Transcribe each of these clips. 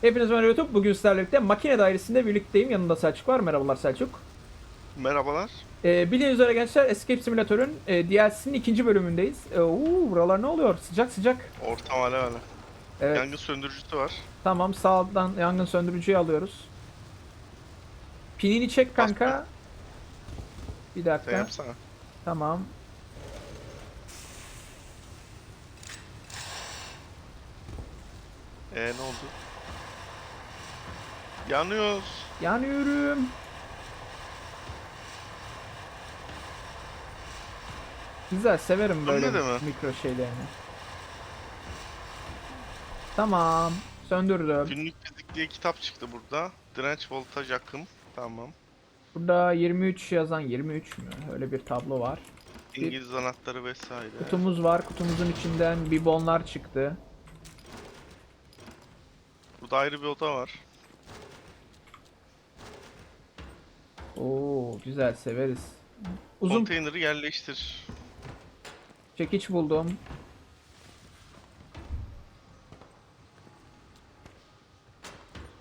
Hepiniz merhaba YouTube. Bugün sizlerle birlikte makine dairesinde birlikteyim. Yanında Selçuk var. Merhabalar Selçuk. Merhabalar. Ee, bildiğiniz üzere gençler Escape Simulator'ın e, DLC'nin ikinci bölümündeyiz. Ee, uuu, buralar ne oluyor? Sıcak sıcak. Ortam alev alev. Evet. Yangın söndürücüsü var. Tamam sağdan yangın söndürücüyü alıyoruz. Pinini çek kanka. Bir dakika. yapsana. Tamam. Ee ne oldu? Yanıyoruz. Yanıyorum. Güzel severim böyle mi? mikro şeylerini. Tamam. Söndürdüm. Günlük fizik diye kitap çıktı burada. Direnç voltaj akım. Tamam. Burada 23 yazan 23 mü? Öyle bir tablo var. İngiliz anahtarı vesaire. Kutumuz var. Kutumuzun içinden bibonlar çıktı. Burada ayrı bir oda var. Oo güzel severiz. Uzun Konteyneri yerleştir. çekiç buldum.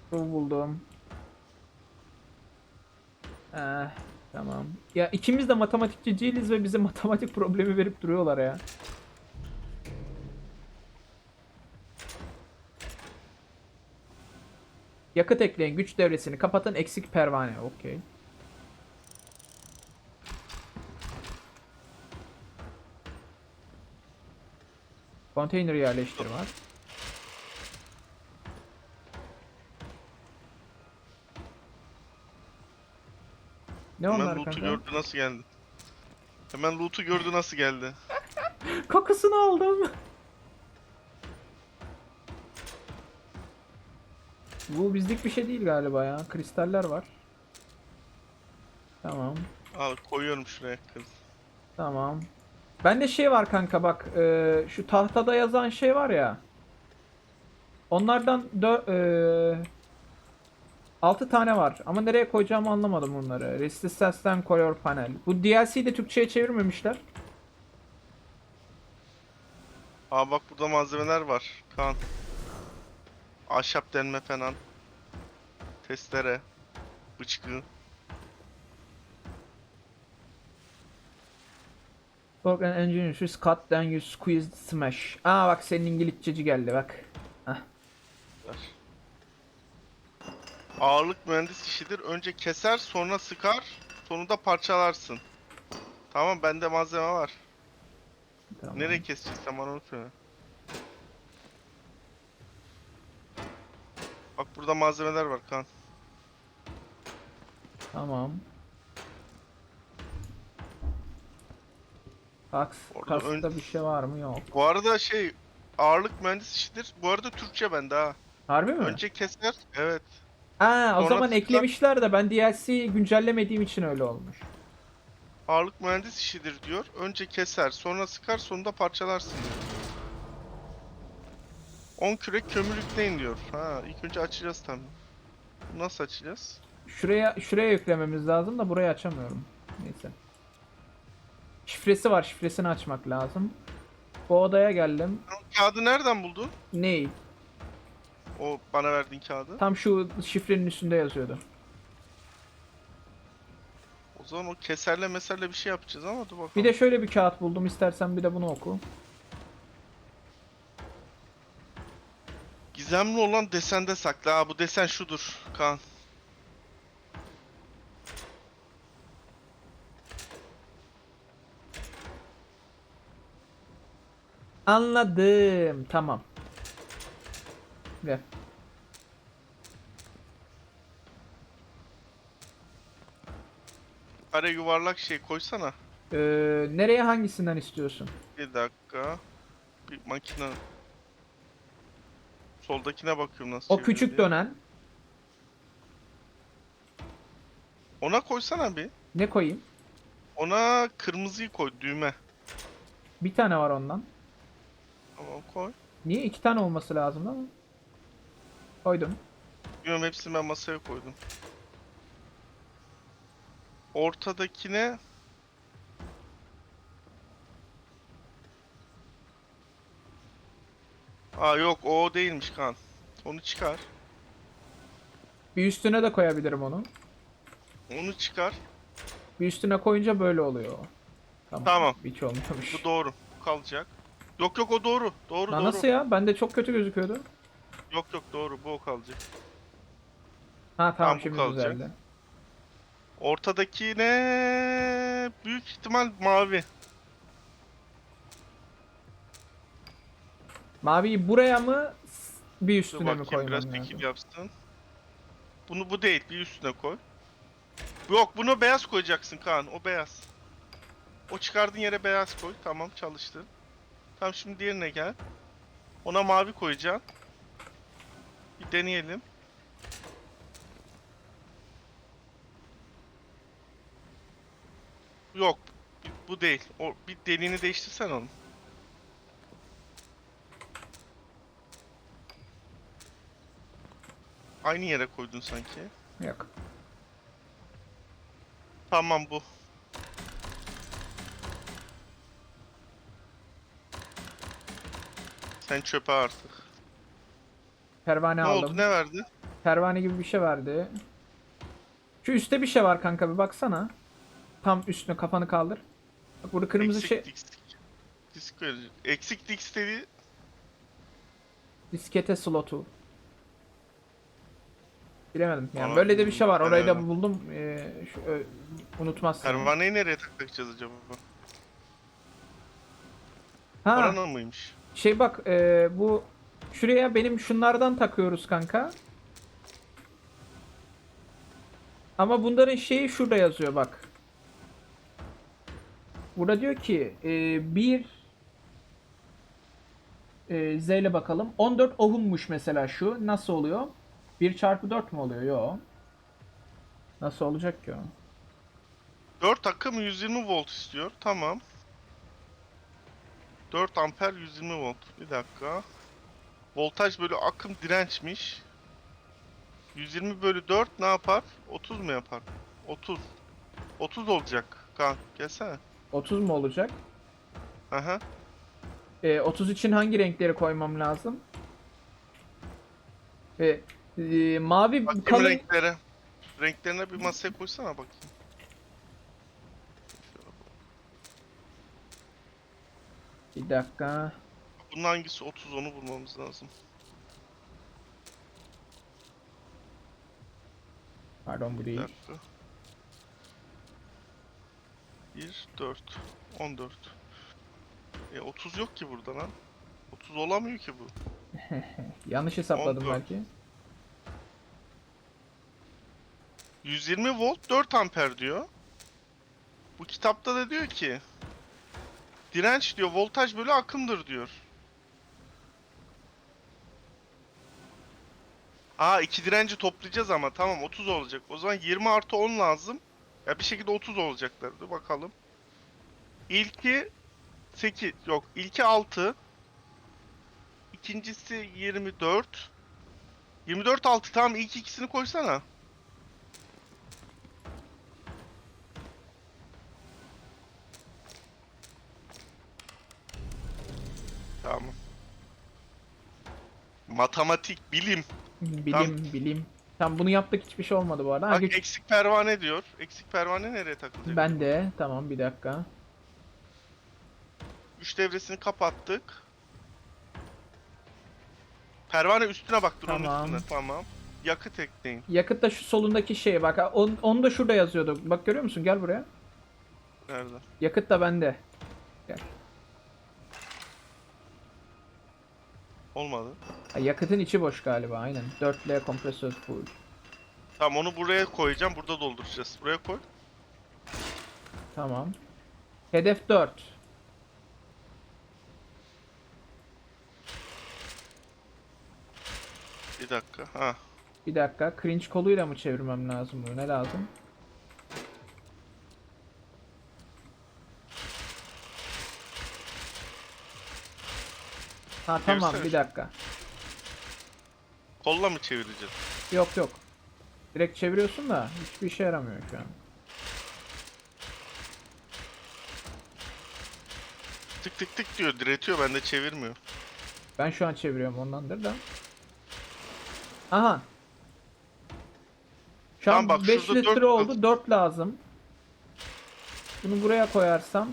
Su buldum. Eh, tamam. Ya ikimiz de matematikçi değiliz ve bize matematik problemi verip duruyorlar ya. Yakıt ekleyin. Güç devresini kapatın. Eksik pervane. Okey. Konteyner yerleştir var. Ne Hemen onlar loot'u kanka? gördü nasıl geldi. Hemen loot'u gördü nasıl geldi. Kakasını aldım. Bu bizlik bir şey değil galiba ya. Kristaller var. Tamam. Al koyuyorum şuraya kız. Tamam. Bende şey var kanka bak. e, şu tahtada yazan şey var ya. Onlardan dö e, 6 tane var. Ama nereye koyacağımı anlamadım bunları. Resistance Color Panel. Bu DLC'yi de Türkçe'ye çevirmemişler. Aa bak burada malzemeler var. Kan. Ahşap delme falan. Testere. Bıçkı. Torque and engine issues cut then you squeeze smash. Aa bak senin İngilizceci geldi bak. Ver. Ağırlık mühendis işidir. Önce keser, sonra sıkar, sonunda parçalarsın. Tamam, bende malzeme var. Tamam. Nereye keseceksen bana onu söyle. Bak burada malzemeler var kan. Tamam. Kaks, Orada kaskta ön- bir şey var mı? Yok. Bu arada şey ağırlık mühendis işidir. Bu arada Türkçe bende ha. Harbi mi? Önce keser, evet. Aa, o sonra zaman tıkla- eklemişler de ben DLC güncellemediğim için öyle olmuş. Ağırlık mühendis işidir diyor. Önce keser, sonra sıkar, sonunda parçalarsın diyor. 10 kürek kömür yükleyin diyor. Ha, ilk önce açacağız tabii. Nasıl açacağız? Şuraya şuraya yüklememiz lazım da burayı açamıyorum. Neyse. Şifresi var. Şifresini açmak lazım. Bu odaya geldim. Kağıdı nereden buldun? Ney? O bana verdiğin kağıdı. Tam şu şifrenin üstünde yazıyordu. O zaman o keserle meserle bir şey yapacağız ama dur bakalım. Bir de şöyle bir kağıt buldum. İstersen bir de bunu oku. Gizemli olan desende saklı. Ha bu desen şudur Kaan. Anladım. Tamam. Ver. Kare yuvarlak şey koysana. Ee, nereye hangisinden istiyorsun? Bir dakika. Bir makine. Soldakine bakıyorum nasıl O küçük diye. dönen. Ona koysana bir. Ne koyayım? Ona kırmızıyı koy düğme. Bir tane var ondan. Tamam koy. Niye iki tane olması lazım ama? Koydum. Bilmiyorum hepsini ben masaya koydum. Ortadakine Aa yok o değilmiş kan. Onu çıkar. Bir üstüne de koyabilirim onu. Onu çıkar. Bir üstüne koyunca böyle oluyor. Tamam. Hiç olmuyormuş. Bu doğru. Kalacak. Yok yok o doğru. Doğru Lan doğru. nasıl ya? Bende çok kötü gözüküyordu. Yok yok doğru. Bu o kalacak. Ha tamam bu şimdi kalacak. düzeldi. Ortadaki ne? Büyük ihtimal mavi. Maviyi buraya mı s- bir Dur üstüne mi bakayım koymam biraz lazım? yapsın. Bunu bu değil. Bir üstüne koy. Yok bunu beyaz koyacaksın Kaan. O beyaz. O çıkardığın yere beyaz koy. Tamam çalıştı. Tamam şimdi diğerine gel. Ona mavi koyacaksın. Bir deneyelim. Yok. Bu değil. O bir deliğini değiştirsen onu. Aynı yere koydun sanki. Yok. Tamam bu. Sen çöpe artık. Pervane Ne aldım. oldu? Ne verdi? Pervane gibi bir şey verdi. Şu üstte bir şey var kanka bir baksana. Tam üstüne kafanı kaldır. Bak burada kırmızı Eksik şey disk. Disk verecek. Eksik disk dedi. diskete slotu. Bilemedim. Yani Valla böyle de bir şey var. Orayı da buldum. Ee, şu, ö, unutmazsın. Pervaneyi nereye takacağız acaba? Ha Orana mıymış? Şey bak ee, bu şuraya benim şunlardan takıyoruz kanka. Ama bunların şeyi şurada yazıyor bak. Burada diyor ki ee, bir ee, Z ile bakalım. 14 ohmmuş mesela şu. Nasıl oluyor? 1 çarpı 4 mü oluyor? Yo. Nasıl olacak ki o? 4 akım 120 volt istiyor. Tamam. 4 amper 120 volt. Bir dakika. Voltaj bölü akım dirençmiş. 120 bölü 4 ne yapar? 30 mu yapar? 30. 30 olacak. Kan gelsene. 30 mu olacak? Aha. E, 30 için hangi renkleri koymam lazım? E, e, mavi Bakayım kalın renklere. Renklerine bir masaya koysana bakayım. Bir dakika. Bunun hangisi 30 onu bulmamız lazım. Pardon bu Bir değil. dakika. 1, 4, 14. E 30 yok ki burada lan. 30 olamıyor ki bu. Yanlış hesapladım 14. belki. 120 volt 4 amper diyor. Bu kitapta da diyor ki direnç diyor voltaj bölü akımdır diyor. Aa iki direnci toplayacağız ama tamam 30 olacak. O zaman 20 artı 10 lazım. Ya bir şekilde 30 olacaklar. Dur bakalım. İlki 8 yok ilki 6. İkincisi 24. 24 6 tamam ilk ikisini koysana. Matematik, bilim. Bilim, Tamam. bilim. Tamam bunu yaptık hiçbir şey olmadı bu arada. Ha, Bak güç- eksik pervane diyor. Eksik pervane nereye takılacak? ben de. Tamam bir dakika. Üç devresini kapattık. Pervane üstüne bak dur onun Tamam. üstüne tamam. Yakıt ekleyin. Yakıt da şu solundaki şeye bak. Ha, On, onu da şurada yazıyordu. Bak görüyor musun? Gel buraya. Nerede? Yakıt da bende. Olmadı. Ha, yakıtın içi boş galiba aynen. 4L kompresör full. Tamam onu buraya koyacağım. Burada dolduracağız. Buraya koy. Tamam. Hedef 4. Bir dakika. Ha. Bir dakika. Cringe koluyla mı çevirmem lazım bunu? Ne lazım? Ha tamam Çevirsene bir dakika. Kolla mı çevireceğiz? Yok yok. Direkt çeviriyorsun da hiçbir işe yaramıyor şu an. Tık tık tık diyor. Diretiyor. Bende çevirmiyor. Ben şu an çeviriyorum ondandır da. Aha. Şu an Tamam bak, 5 şurada litre dört oldu. kaldı. 4 lazım. Bunu buraya koyarsam.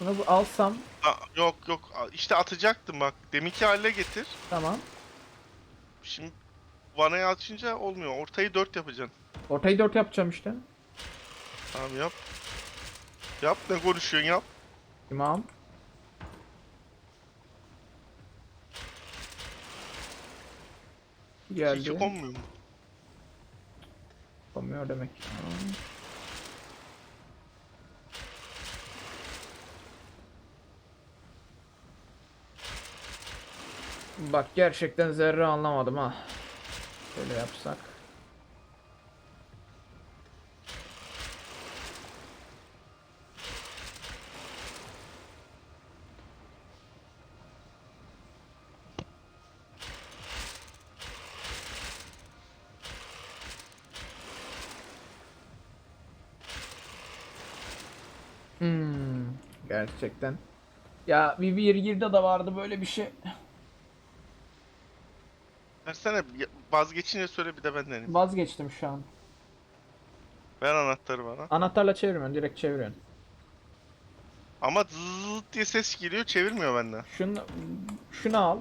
Bunu bu alsam. Aa, yok yok işte atacaktım bak. Deminki haline getir. Tamam. Şimdi vanayı açınca olmuyor. Ortayı 4 yapacaksın. Ortayı 4 yapacağım işte. Tamam yap. Yap ne konuşuyorsun yap. Tamam. Geldi. İki konmuyor mu? Yapamıyor demek. Tamam. Bak gerçekten zerre anlamadım ha. Şöyle yapsak. Hmm, gerçekten. Ya VV20'de de vardı böyle bir şey. Versene vazgeçince söyle bir de ben deneyeyim. Vazgeçtim şu an. Ver anahtarı bana. Anahtarla çevirmiyorsun, direkt çeviriyorsun. Ama zıt diye ses geliyor çevirmiyor benden. Şunu, şunu al.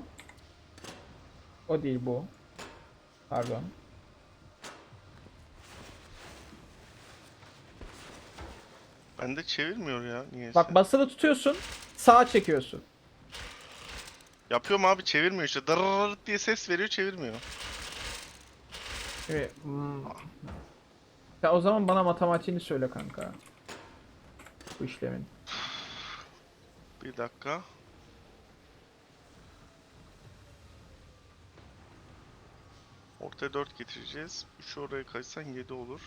O değil bu. Pardon. Bende çevirmiyor ya niyeyse. Bak basılı tutuyorsun, sağa çekiyorsun. Yapıyorum abi çevirmiyor işte. Dırırır diye ses veriyor çevirmiyor. Şimdi, hmm. Ya o zaman bana matematiğini söyle kanka. Bu işlemin. Bir dakika. Ortaya 4 getireceğiz. 3'ü oraya kaçsan 7 olur.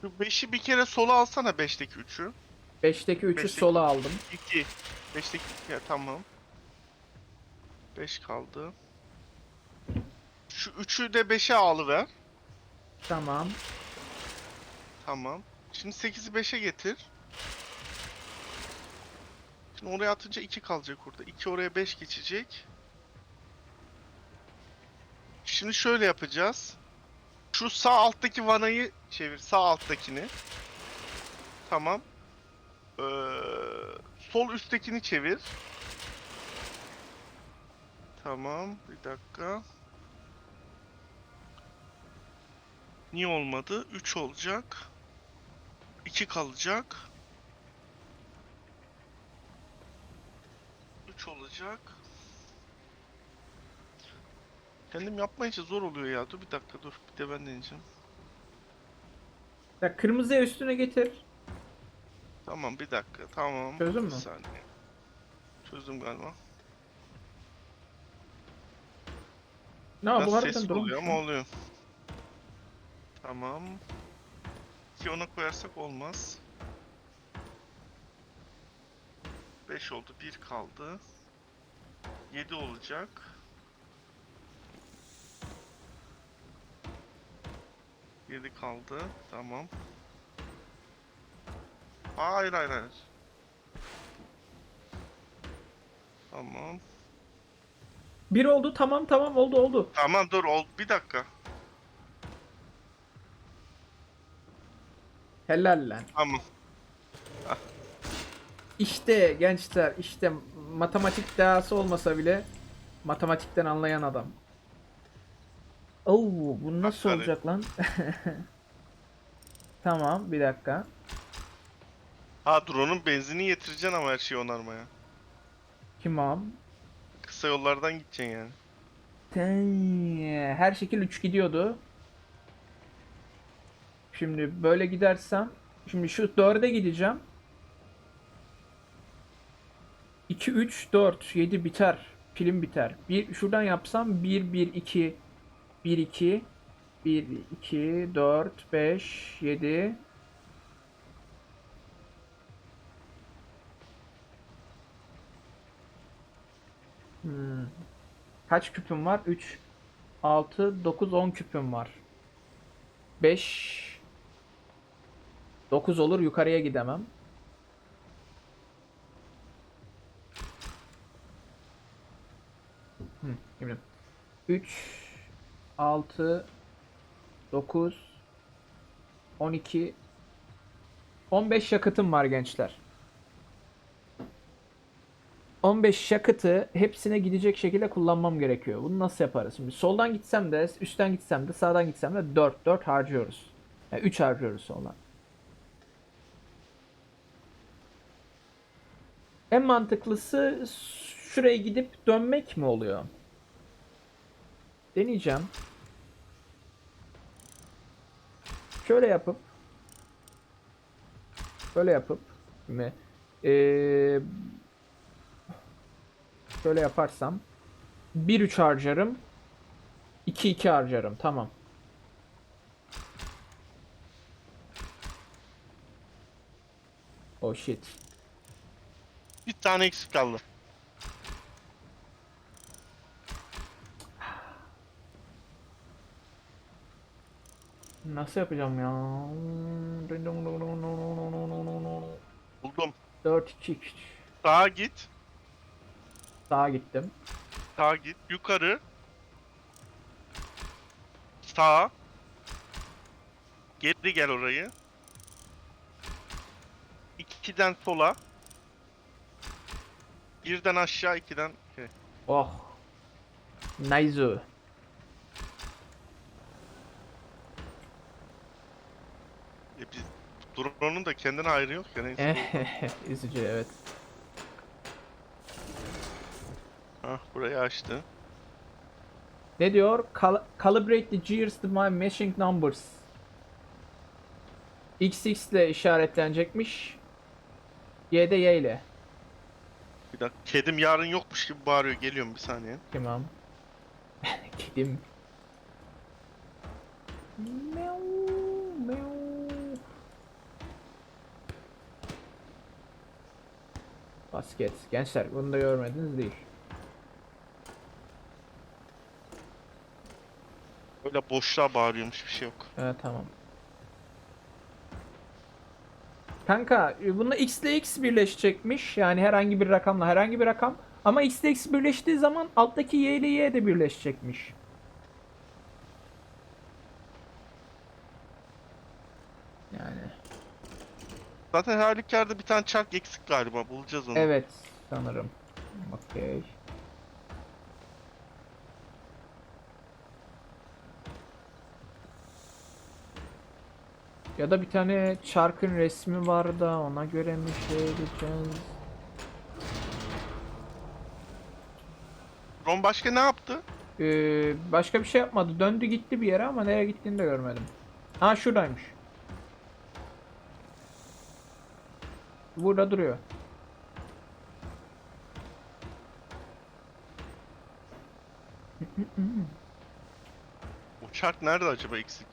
Şu 5'i bir kere sola alsana 5'teki 3'ü. 5'teki 3'ü Beşteki- sola aldım. 2. 5'teki 2 tamam. 5 kaldı. Şu 3'ü de 5'e alıver. Tamam. Tamam. Şimdi 8'i 5'e getir. Şimdi oraya atınca 2 kalacak orada. 2 oraya 5 geçecek. Şimdi şöyle yapacağız. Şu sağ alttaki vanayı çevir. Sağ alttakini. Tamam. Ee, sol üsttekini çevir. Tamam. Bir dakika. Niye olmadı? 3 olacak. 2 kalacak. 3 olacak. Kendim yapmayınca zor oluyor ya. Dur bir dakika dur. Bir de ben deneyeceğim. Ya kırmızıya üstüne getir. Tamam bir dakika. Tamam. Çözdün Bir mü? saniye. Çözdüm galiba. Ne bu Biraz harbiden sesli durmuş. oluyor ama oluyor. Tamam. Ki ona koyarsak olmaz. 5 oldu. 1 kaldı. 7 olacak. Yedi kaldı. Tamam. Hayır hayır hayır. Tamam. Bir oldu tamam tamam oldu oldu. Tamam dur ol bir dakika. Helal lan. Tamam. İşte gençler işte matematik dahası olmasa bile matematikten anlayan adam. Oo bu nasıl Aferin. olacak lan? tamam bir dakika. Ha drone'un benzini yetireceksin ama her şeyi onarmaya. Tamam. Kısa yollardan gideceksin yani. Her şekil 3 gidiyordu. Şimdi böyle gidersem şimdi şu 4'e gideceğim. 2 3 4 7 biter. Pilim biter. Bir şuradan yapsam 1 1 2 1 2 1 2 4 5 7 Hmm. Kaç küpüm var? 3 6 9 10 küpüm var. 5 9 olur yukarıya gidemem. Eminim. 3 6 9 12 15 yakıtım var gençler. 15 yakıtı hepsine gidecek şekilde kullanmam gerekiyor. Bunu nasıl yaparız? Şimdi soldan gitsem de, üstten gitsem de, sağdan gitsem de 4 4 harcıyoruz. Yani 3 harcıyoruz soldan. En mantıklısı şuraya gidip dönmek mi oluyor? Deneyeceğim. Şöyle yapıp böyle yapıp mi? Ee, şöyle yaparsam 1-3 harcarım 2-2 harcarım. Tamam. Oh shit. Bir tane eksik kaldı. Nasıl yapacağım ya? Buldum. 4 2 Sağa git. Sağa gittim. Sağa git. Yukarı. Sağa. Geri gel orayı. İkiden sola. Birden aşağı, ikiden şey. Oh. Nice. E biz drone'un da kendine ayrı yok ya neyse. Üzücü evet. Hah burayı açtı. Ne diyor? Cal- calibrate the gears to my meshing numbers. XX ile işaretlenecekmiş. Y'de Y ile. Bir dakika. Kedim yarın yokmuş gibi bağırıyor. Geliyorum bir saniye. Tamam. Kedim. Meow, meow. Basket. Gençler bunu da görmediniz değil. Öyle boşluğa bağırıyormuş bir şey yok. Evet tamam. Kanka e, bunda x ile x birleşecekmiş. Yani herhangi bir rakamla herhangi bir rakam. Ama x ile x birleştiği zaman alttaki y ile y de birleşecekmiş. Yani Zaten her halükarda bir tane çark eksik galiba. Bulacağız onu. evet sanırım. Okey. Ya da bir tane çarkın resmi var da ona göre mi şey edeceğiz? Ron başka ne yaptı? Ee, başka bir şey yapmadı. Döndü gitti bir yere ama nereye gittiğini de görmedim. Ha şuradaymış. Burada duruyor. O çark nerede acaba eksik?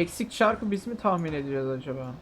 Eksik çarkı biz mi tahmin edeceğiz acaba?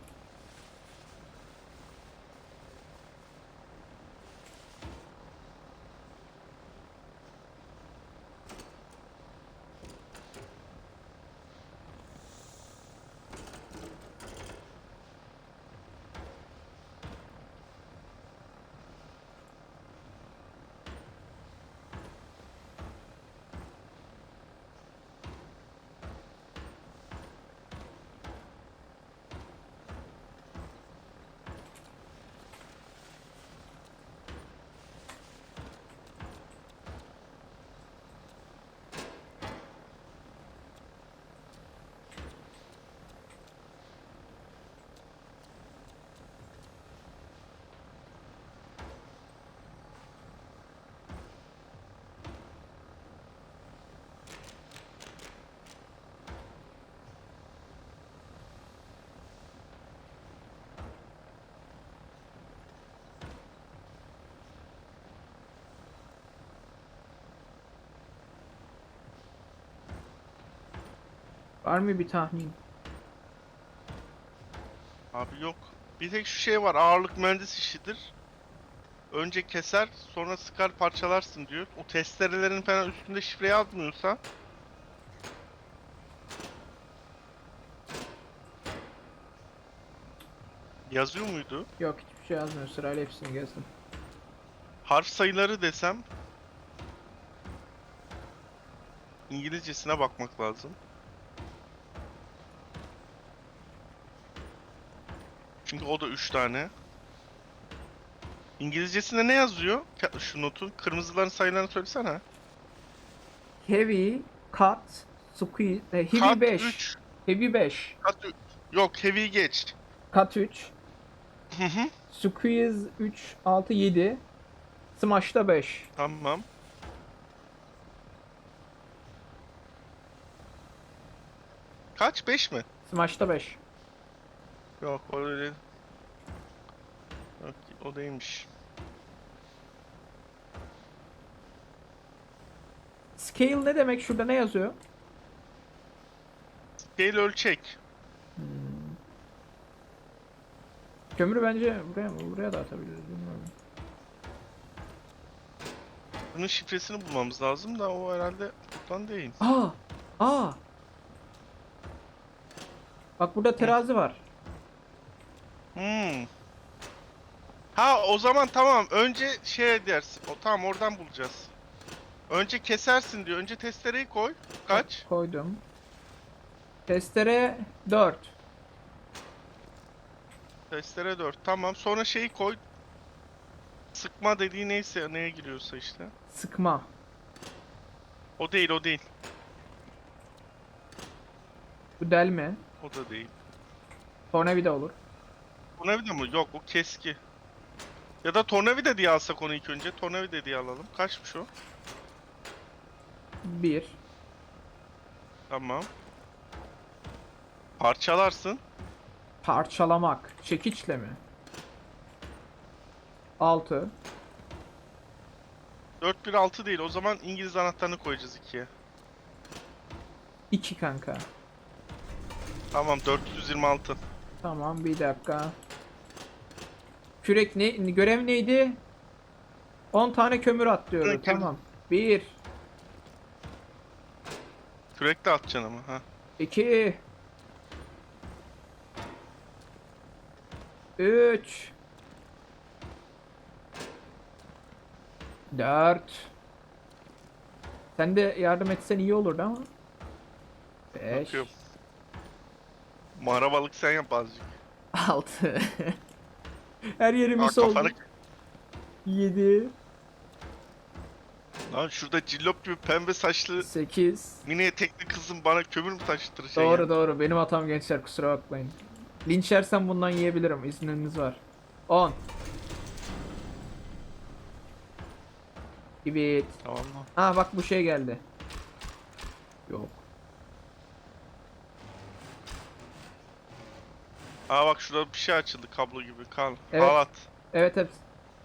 Var mı bir tahmin? Abi yok. Bir tek şu şey var. Ağırlık mühendis işidir. Önce keser, sonra sıkar parçalarsın diyor. O testerelerin falan üstünde şifre yazmıyorsa yazıyor muydu? Yok hiçbir şey yazmıyor. Sırayla hepsini gezdim. Harf sayıları desem İngilizcesine bakmak lazım. Çünkü o da 3 tane. İngilizcesinde ne yazıyor? Şu notun kırmızıların sayılarını söylesene. Heavy, cut, squeeze, e, heavy Cut 5. 3. Heavy 5. Cut Yok heavy geç. Cut 3. Hı hı. Squeeze 3, 6, 7. Smash'ta 5. Tamam. Kaç? 5 mi? Smash'ta 5. Yok o öyle. Yok o değilmiş. Scale ne demek? Şurada ne yazıyor? Scale ölçek. Kömürü bence buraya buraya da atabiliriz. Bilmiyorum. Bunun şifresini bulmamız lazım da o herhalde buradan değil. Aa! Aa! Bak burada terazi var. Hmm. Ha o zaman tamam önce şey dersin. O tamam oradan bulacağız. Önce kesersin diyor. Önce testereyi koy. Kaç? Koydum. Testere 4. Testere 4. Tamam. Sonra şeyi koy. Sıkma dediği neyse neye giriyorsa işte. Sıkma. O değil o değil. Bu delme. O da değil. Tornavida olur. Tornavida mı? Yok o keski. Ya da tornavida diye alsak onu ilk önce. Tornavida diye alalım. Kaçmış o? 1. Tamam. Parçalarsın. Parçalamak. Çekiçle mi? 6. 4-1-6 değil. O zaman İngiliz anahtarını koyacağız ikiye. 2 kanka. Tamam 426. Tamam bir dakika. Kürek ne görev neydi? 10 tane kömür at diyordu. Kürek. Tamam. 1 Kürekle atacaksın ama ha. 2 3 4 Sen de yardım etsen iyi olurdu ama. 5 Mağarabalık sen yap azıcık. 6 Her Aa, yerimiz oldu. kafanı... 7 Lan şurada cillop gibi pembe saçlı 8 mini etekli kızım bana kömür mü taşıtır şey Doğru ya? doğru benim hatam gençler kusura bakmayın. Linç yersem bundan yiyebilirim izniniz var. 10 Evet. Tamam mı? Ha bak bu şey geldi. Yok. Aa bak şurada bir şey açıldı kablo gibi kal. Evet. Halat. Evet evet.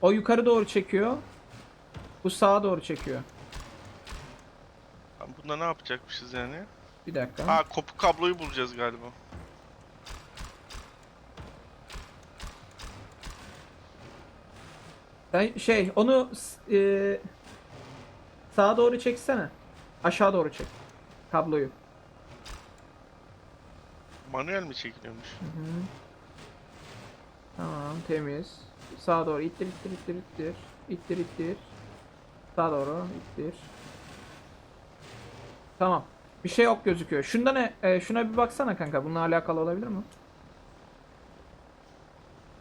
O yukarı doğru çekiyor. Bu sağa doğru çekiyor. Lan Bunda ne yapacakmışız yani? Bir dakika. Aa kopuk kabloyu bulacağız galiba. Sen şey onu s- e, sağa doğru çeksene. Aşağı doğru çek. Kabloyu. Manuel mi çekiliyormuş? Tamam temiz. Sağa doğru ittir ittir ittir ittir. İttir ittir. Sağa doğru ittir. Tamam. Bir şey yok gözüküyor. Şunda ne? e, şuna bir baksana kanka. Bununla alakalı olabilir mi?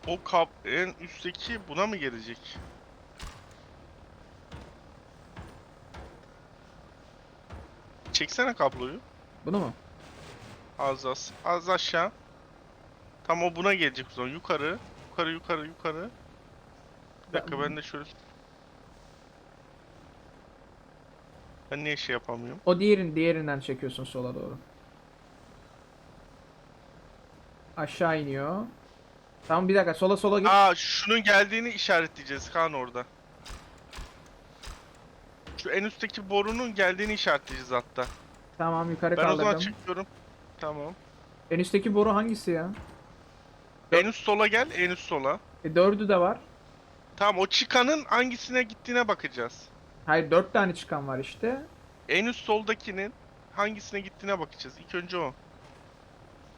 O kap en üstteki buna mı gelecek? Çeksene kabloyu. Bunu mu? Az az. Az aşağı. Tam o buna gelecek o zaman. Yukarı. Yukarı yukarı yukarı. Bir dakika ben de şöyle... Ben niye şey yapamıyorum? O diğerin diğerinden çekiyorsun sola doğru. Aşağı iniyor. Tamam bir dakika sola sola git. Aa şunun geldiğini işaretleyeceğiz Kaan orada. Şu en üstteki borunun geldiğini işaretleyeceğiz hatta. Tamam yukarı Ben o zaman kaldırdım. çıkıyorum. Tamam. En üstteki boru hangisi ya? En üst sola gel, en üst sola. E, dördü de var. Tamam o çıkanın hangisine gittiğine bakacağız. Hayır dört tane çıkan var işte. En üst soldakinin hangisine gittiğine bakacağız. İlk önce o.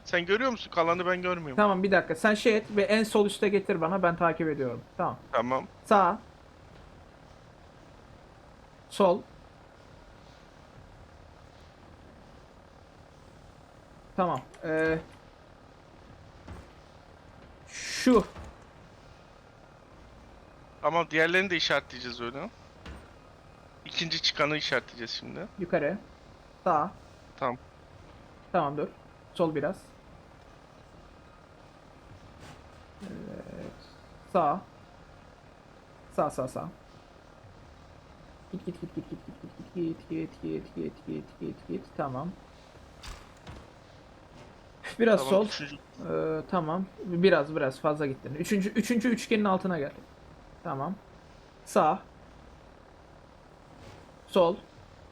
Sen görüyor musun? Kalanı ben görmüyorum. Tamam bir dakika sen şey et ve en sol üste getir bana ben takip ediyorum. Tamam. Tamam. Sağ. Sol. Tamam. Ee, şu. Ama diğerlerini de işaretleyeceğiz öyle. İkinci çıkanı işaretleyeceğiz şimdi. Yukarı. Sağ. Tamam. Tamam dur. Sol biraz. Evet. Sağ. Sağ sağ sağ. Git git git git git git git git git git git git git git tamam. Biraz Tamam, sol. üçüncü- Ee, tamam. Biraz biraz fazla gittin. Üçüncü, üçüncü üçgenin altına gel. Tamam. Sağ. Sol.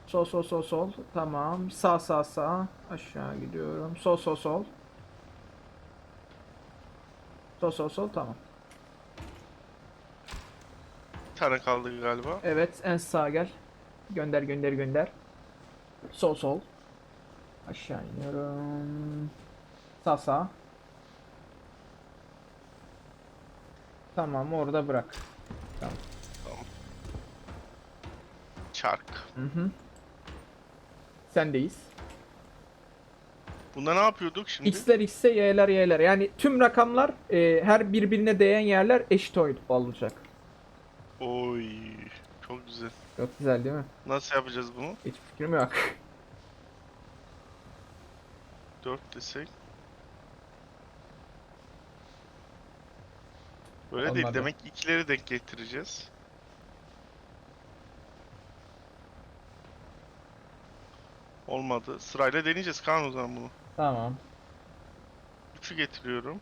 Sol sol sol sol. Tamam. Sağ sağ sağ. Aşağı gidiyorum. Sol sol sol. Sol sol sol tamam. Bir tane kaldı galiba. Evet en sağa gel. Gönder gönder gönder. Sol sol. Aşağı iniyorum. Sağ. Tamam orada bırak. Çark. Hı hı. Sendeyiz. Bunda ne yapıyorduk şimdi? X'ler X'e, Y'ler Y'ler. Yani tüm rakamlar e, her birbirine değen yerler eşit olacak. Oy. Çok güzel. Çok güzel değil mi? Nasıl yapacağız bunu? Hiç fikrim yok. 4 desek. Böyle değil. Olmadı. Demek ki ikileri denk getireceğiz. Olmadı. Sırayla deneyeceğiz Kaan o zaman bunu. tamam. 3'ü getiriyorum.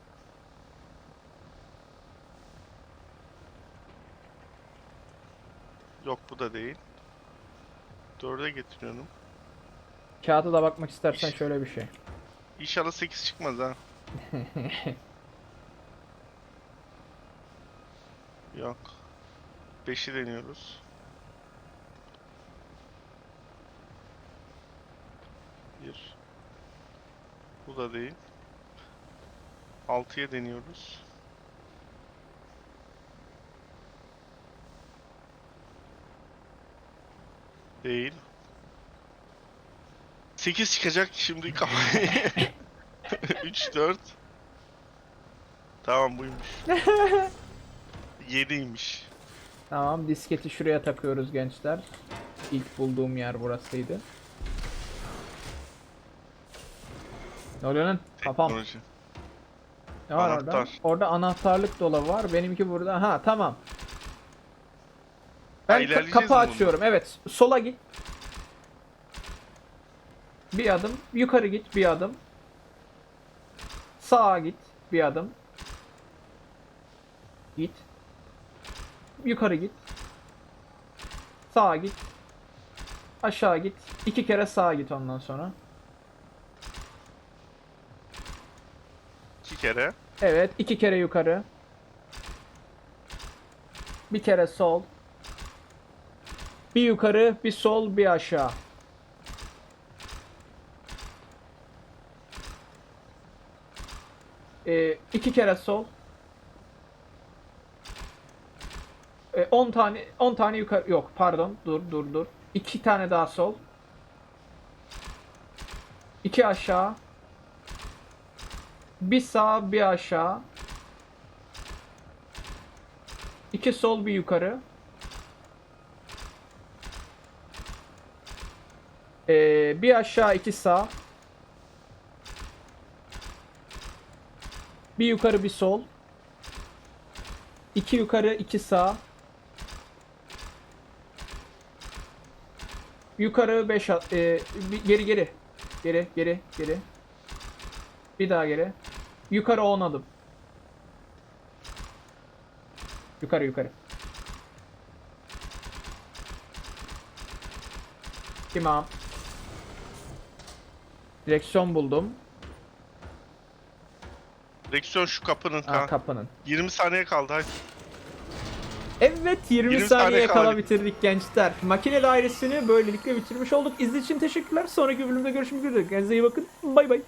Yok bu da değil. 4'e getiriyorum. Kağıda da bakmak istersen şöyle bir şey. İnşallah 8 çıkmaz ha. Yok. 5'i deniyoruz. Bir. Bu da değil. 6'ya deniyoruz. Değil. 8 çıkacak şimdi kafayı. 3 4 Tamam buymuş. 7'ymiş. Tamam disketi şuraya takıyoruz gençler. İlk bulduğum yer burasıydı. Ne oluyor lan? Kafam. Teknoloji. Ne var orada? Anahtar. Orada anahtarlık dolabı var. Benimki burada. Ha tamam. Ben ka- ilerleyeceğiz kapı açıyorum. Evet. Sola git. Bir adım. Yukarı git. Bir adım. Sağa git. Bir adım. Git. Yukarı git. Sağa git. Aşağı git. İki kere sağa git ondan sonra. 2 kere. Evet, iki kere yukarı. Bir kere sol. Bir yukarı, bir sol, bir aşağı. Ee, iki kere sol. Ee, 10 tane 10 tane yukarı yok pardon dur dur dur. İki tane daha sol. İki aşağı. Bir sağ, bir aşağı. İki sol, bir yukarı. Ee, bir aşağı, iki sağ. Bir yukarı, bir sol. İki yukarı, iki sağ. Yukarı, beş, a- ee, bir- geri geri. Geri, geri, geri. Bir daha geri. Yukarı 10 adım. Yukarı yukarı. Tamam. Direksiyon buldum. Direksiyon şu kapının Aa, Kaan. kapının. 20 saniye kaldı hadi. Evet 20, 20 saniye kala kaldı. bitirdik gençler. Makine dairesini böylelikle bitirmiş olduk. İzlediğiniz için teşekkürler. Sonraki bölümde görüşmek üzere. Kendinize iyi bakın. Bay bay.